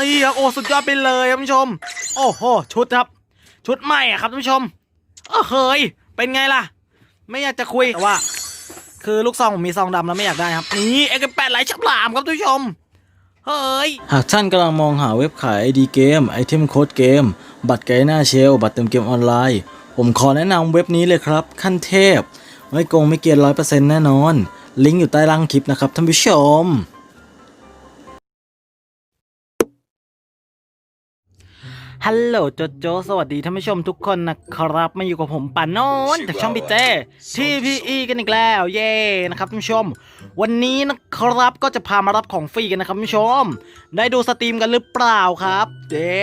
นี่ครับโอ้สุดยอดไปเลยครับท่านผู้ชม โอ้โหชุดครับ ชุดใหม่อะครับท่านผู้ชมเออเฮ้ยเป็นไงล่ะ ไม่อยากจะคุยแต่ว่า คือลูกซองผมมีซองดำแล้วไม่อยากได้ครับนี่เอ็กแปดไหลฉลามครับท่านผู้ชมเฮ้ยหากท่านกำลังมองหาเว็บขาย ID เกมไอเทมโค้ดเกม บัตรไกด์หน้าเชลบัตรเติมเกมออนไลน์ ผมขอแนะนำเว็บนี้เลยครับ ขั้นเทพ ไม่โกงไม่เกียนร้อยเปอร์เซ็นต์แน่นอน ลิงก์อยู่ใต้ล่างคลิปนะครับท่านผู้ชม ฮัลโหลโจโจสวัสดีท่านผู้ชมทุกคนนะครับมาอยู่กับผมปานนนจากช่องพี่เจ TPE กันอีกแล้วเย้นะครับท่านผู้ชม วันนี้นะครับก็จะพามารับของฟรีกันนะครับท่านผู้ชม ได้ดูสตรีมกันหรือเปล่าครับเย้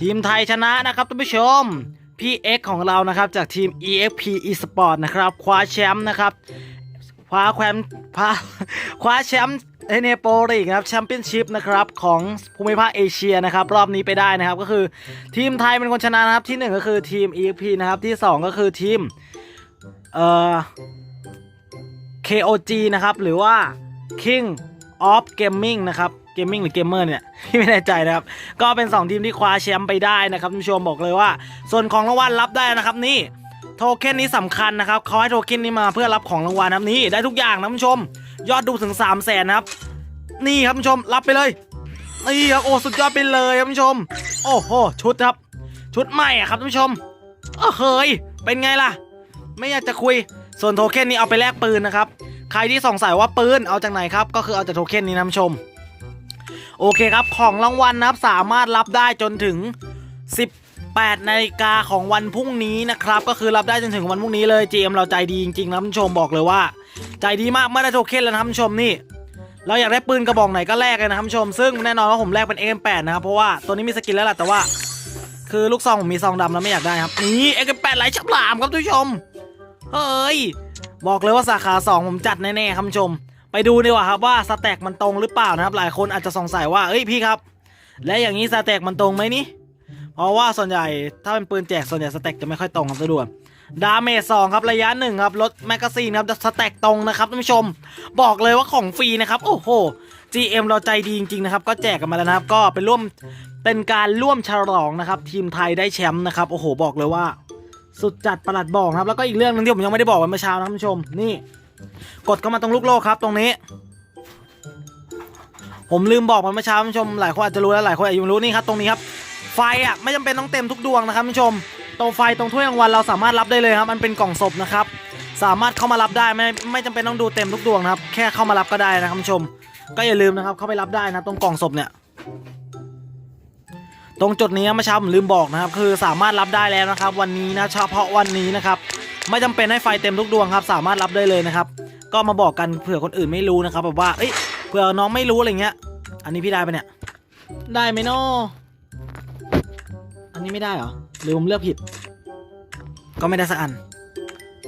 ทีมไทยชนะนะครับท่านผู้ชมพี่เอ็กของเรานะครับจากทีม EXP Esport นะครับคว้าแชมป์นะครับ ว้าแคมคว้าคว้าแชมป์เอเนโปลีกนะครับแชมเปี้ยนชิพนะครับของภูมิภาคเอเชียนะครับรอบนี้ไปได้นะครับก็คือทีมไทยเป็นคนชนะนะครับที่หนึ่งก็คือทีม EXP นะครับที่สองก็คือทีมเอ่อ KOG นะครับหรือว่า King of Gaming นะครับ Gaming หรือ Gamer เนี่ยที่ไม่แน่ใจนะครับ ก็เป็น 2 ทีมที่คว้าแชมป์ไปได้นะครับท่านผู้ชมบอกเลยว่า ส่วนของรางวัลรับได้นะครับนี่ โทเค็นนี้สำคัญนะครับเขาให้โทเค็นนี้มาเพื่อรับของรางวัลครับนี่ได้ทุกอย่างนะคุณผู้ชม ยอดดูถึง3ามแสนครับ นี่ครับคุณผู้ชมรับไปเลยนี่ครับโอ้สุดยอดไปเลยครับผู้ชม โอ้โหชุดครับ ชุดใหม่ครับคุณผู้ชมเฮ้ยเป็นไงล่ะ ไม่อยากจะคุยส่วนโทเค็นนี้เอาไปแลกปืนนะครับใครที่สงสัยว่าปืนเอาจากไหนครับก็คือเอาจากโทเค็นนี้นะคุผู้ชมโอเคครับของรางวัลนะครับสามารถรับได้จนถึง10 8นาฬิกาของวันพรุ่งนี้นะครับ ก็คือรับได้จนถึงวันพรุ่งนี้เลยเจมเราใจดีจริงๆนะท่านผู้ชมบอกเลยว่า ใจดีมากไม่ได้โทเค็นแล้วท่านผู้ชมนี่ เราอยากได้ปืนกระบอกไหนก็แลกเลยนะท่านผู้ชม ซึ่งแน่นอนว่าผมแลกเป็น M8 นะครับเพราะว่าตัวนี้มีสกินแล้วแหละแต่ว่า คือลูกซองผมมีซองดำแล้วไม่อยากได้ครับนี่ M8 ไหลฉลามครับท่านผู้ชมเฮ้ยบอกเลยว่าสาขา 2 ผมจัดแน่ๆครับท่านผู้ชม ไปดูดีกว่าครับว่าสแต็กมันตรงหรือเปล่านะครับหลายคนอาจจะสงสัยว่าเอ้ยพี่ครับ และอย่างนี้สแต็กมันตรงไหมนี่ เพราะว่าส่วนใหญ่ถ้าเป็นปืนแจกส่วนใหญ่สแต็กจะไม่ค่อยตรงครับสะดวกดาเมจสองครับระยะหนึ่งครับลดแมกกาซีนครับสแต็กตรงนะครับท่านผู้ชม บอกเลยว่าของฟรีนะครับโอ้โห GM เราใจดีจริงๆนะครับก็แจกกันมาแล้วนะครับก็เป็นร่วมเป็นการร่วมฉลองนะครับทีมไทยได้แชมป์นะครับโอ้โหบอกเลยว่า สุดจัดประหลัดบอกครับแล้วก็อีกเรื่องหนึงที่ผมยังไม่ได้บอกไว้เมื่อเช้านะท่านผู้ชมนี่ กดเข้ามาตรงลูกโลกครับ ตรงนี้ ผมลืมบอกไปเมื่อเช้าท่านผู้ชมหลายคนอาจจะรู้แล้วหลายคนอาจจะยังไม่รู้นี่ครับตรงนี้ครับ ไฟอะไม่จำเป็นต้องเต็มทุกดวงนะครับท่านผู้ชมตรงไฟตรงถ้วยรางวัลเราสามารถรับได้เลยครับ มันเป็นกล่องศพนะครับ สามารถเข้ามารับได้ไม่ไม่จำเป็นต้องดูเต็มทุกดวงนะครับ แค่เข้ามารับก็ได้นะครับท่านผู้ชม ก็อย่าลืมนะครับเข้าไปรับได้นะตรงกล่องศพเนี่ย ตรงจุดนี้เมื่อเช้าผมลืมบอกนะครับ คือสามารถรับได้แล้วนะครับ วันนี้นะเฉพาะวันนี้นะครับ ไม่จำเป็นให้ไฟเต็มทุกดวงครับ สามารถรับได้เลยนะครับ ก็มาบอกกันเผื่อคนอื่นไม่รู้นะครับแบบว่าเอ้ยเผื่อน้องไม่รู้อะไรเงี้ย อันนี้พี่ได้ไปเนี่ย ได้ไหมเนาะอั นี้ไม่ได้เหรอ หรือผมเลือกผิด ก็ไม่ได้สักอัน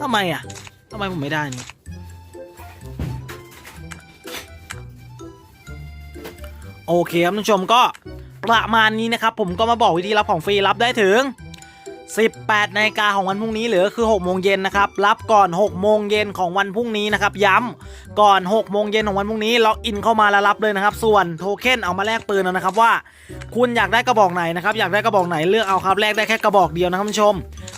ทำไมอะทำไมผมไม่ได้นี่โอเคครับท่านผู้ชมก็ประมาณนี้นะครับ ผมก็มาบอกวิธีรับของฟรีรับได้ถึง 18นาฬิกาของวันพรุ่งนี้หรือคือ6โมงเย็นนะครับ รับก่อน6โมงเย็นของวันพรุ่งนี้นะครับ ย้ำก่อน6โมงเย็นของวันพรุ่งนี้ล็อกอินเข้ามาแล้วรับเลยนะครับ ส่วนโทเค็นเอามาแลกปืนนะครับว่า คุณอยากได้กระบอกไหนนะครับ อยากได้กระบอกไหนเลือกเอาครับแลกได้แค่กระบอกเดียวนะครับท่านผู้ชม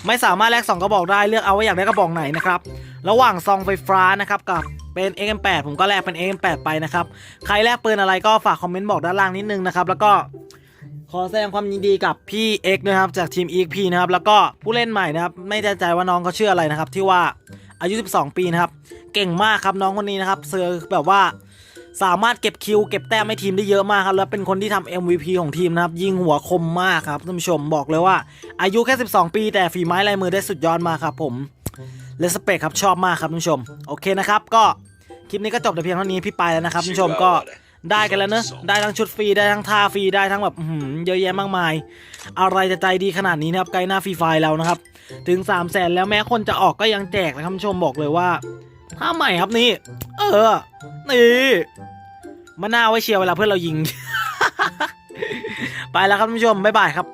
ไม่สามารถแลก2กระบอกได้เลือกเอาว่าอยากได้กระบอกไหนนะครับระหว่างซองไฟฟ้านะครับกับเป็น XM8 ผมก็แลกเป็น XM8 ไปนะครับใครแลกปืนอะไรก็ฝากคอมเมนต์บอกด้านล่างนิดนึงนะครับแล้วก็ ขอแสดงความยินดีกับพี่เอ็กนะครับจากทีม EXP นะครับแล้วก็ผู้เล่นใหม่นะครับไม่แน่ใจว่าน้องเขาชื่ออะไรนะครับที่ว่าอายุ 12 ปีนะครับเก่งมากครับน้องคนนี้นะครับเซอร์แบบว่าสามารถเก็บคิวเก็บแต้มให้ทีมได้เยอะมากครับแล้วเป็นคนที่ทำ MVP ของทีมนะครับยิงหัวคมมากครับท่านผู้ชมบอกเลยว่า อายุแค่ 12 ปี แต่ฝีไม้ลายมือได้สุดยอดมากครับผมเลสเปกครับชอบมากครับท่านผู้ชมโอเคนะครับก็คลิปนี้ก็จบแต่เพียงเท่านี้พี่ไปแล้วนะครับท่านผู้ชมก็ ได้กันแล้วเนอะได้ทั้งชุดฟรีได้ทั้งท่าฟรีได้ทั้งแบบอื้อหือเยอะแยะมากมาย อะไรจะใจดีขนาดนี้นะครับไกลหน้าฟรีไฟล์แล้วนะครับ ถึง 3 0 0แสนแล้วแม้คนจะออกก็ยังแจกนะครับท่านผู้ชมบอกเลยว่าท่าใหม่ครับนี่ เออ นี่มาหน้าไว้เชียร์เวลาเพื่อนเรายิง ไปแล้วครับท่านผู้ชมบ๊ายบายครับ